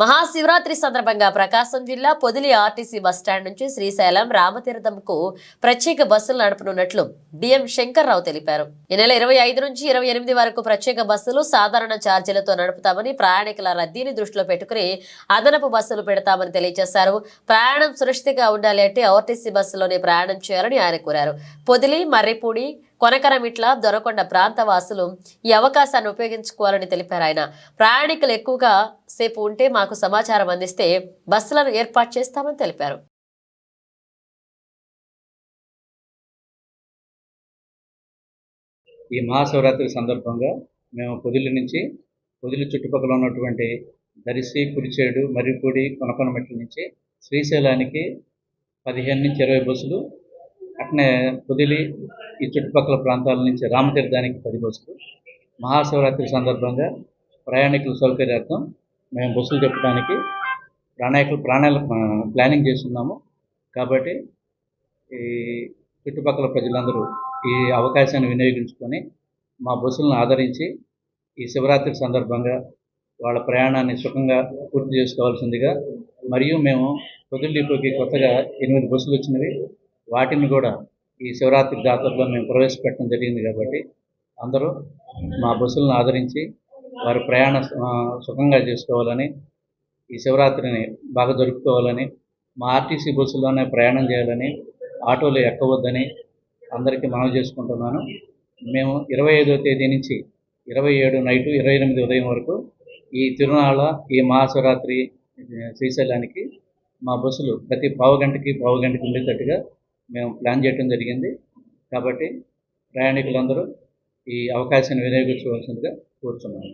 మహాశివరాత్రి సందర్భంగా ప్రకాశం జిల్లా Podili RTC bus stand నుంచి శ్రీశైలం రామతీర్థంకు ప్రత్యేక బస్సులు నడపనున్నట్లు డిఎం శంకర్రావు తెలిపారు. ఈ నెల ఇరవై ఐదు నుంచి ఇరవై ఎనిమిది వరకు ప్రత్యేక బస్సులు సాధారణ ఛార్జీలతో నడుపుతామని ప్రయాణికుల రద్దీని దృష్టిలో పెట్టుకుని అదనపు బస్సులు పెడతామని తెలియజేశారు. ప్రయాణం సురక్షితంగా ఉండాలి అంటే ఆర్టీసీ బస్సులోనే ప్రయాణం చేయాలని ఆయన కోరారు. పొదిలి మర్రిపూడి కొనకరమిట్ల దొరకొండ ప్రాంత వాసులు ఈ అవకాశాన్ని ఉపయోగించుకోవాలని తెలిపారు ఆయన. ప్రయాణికులు ఎక్కువగా సేపు ఉంటే మాకు సమాచారం అందిస్తే బస్సులను ఏర్పాటు చేస్తామని తెలిపారు. ఈ మహాశివరాత్రి సందర్భంగా మేము పొదిలి నుంచి పొదిలి చుట్టుపక్కల ఉన్నటువంటి దరిసి కురిచేడు మర్రిపూడి కొనకొనమెట్ల నుంచి శ్రీశైలానికి పదిహేను నుంచి ఇరవై బస్సులు అట్నే పొదిలి ఈ చుట్టుపక్కల ప్రాంతాల నుంచి రామతీర్థానికి పది బస్సులు. మహాశివరాత్రి సందర్భంగా ప్రయాణికుల సౌకర్యార్థం మేము బస్సులు చెప్పడానికి ప్రణాళికలు ప్రాణాల ప్లానింగ్ చేస్తున్నాము. కాబట్టి ఈ చుట్టుపక్కల ప్రజలందరూ ఈ అవకాశాన్ని వినియోగించుకొని మా బస్సులను ఆదరించి ఈ శివరాత్రి సందర్భంగా వాళ్ళ ప్రయాణాన్ని సుఖంగా పూర్తి చేసుకోవాల్సిందిగా మరియు మేము పొదిలి డిపోకి కొత్తగా ఎనిమిది బస్సులు వచ్చినవి. వాటిని కూడా ఈ శివరాత్రి జాతరలో మేము ప్రవేశపెట్టడం జరిగింది కాబట్టి అందరూ మా బస్సులను ఆదరించి వారి ప్రయాణ సుఖంగా చేసుకోవాలని ఈ శివరాత్రిని బాగా జరుపుకోవాలని మా ఆర్టీసీ బస్సులోనే ప్రయాణం చేయాలని ఆటోలు ఎక్కవద్దని అందరికీ మనవి చేసుకుంటున్నాను. మేము ఇరవై ఐదో తేదీ నుంచి ఇరవై ఏడు నైటు ఇరవై ఎనిమిది ఉదయం వరకు ఈ తిరునాళ్ళ ఈ మహాశివరాత్రి శ్రీశైలానికి మా బస్సులు ప్రతి పావు గంటకి పావు గంటకి ఉండేటట్టుగా మేము ప్లాన్ చేయడం జరిగింది. కాబట్టి ప్రయాణికులందరూ ఈ అవకాశాన్ని వినియోగించుకోవాల్సిందిగా కోరుతున్నాను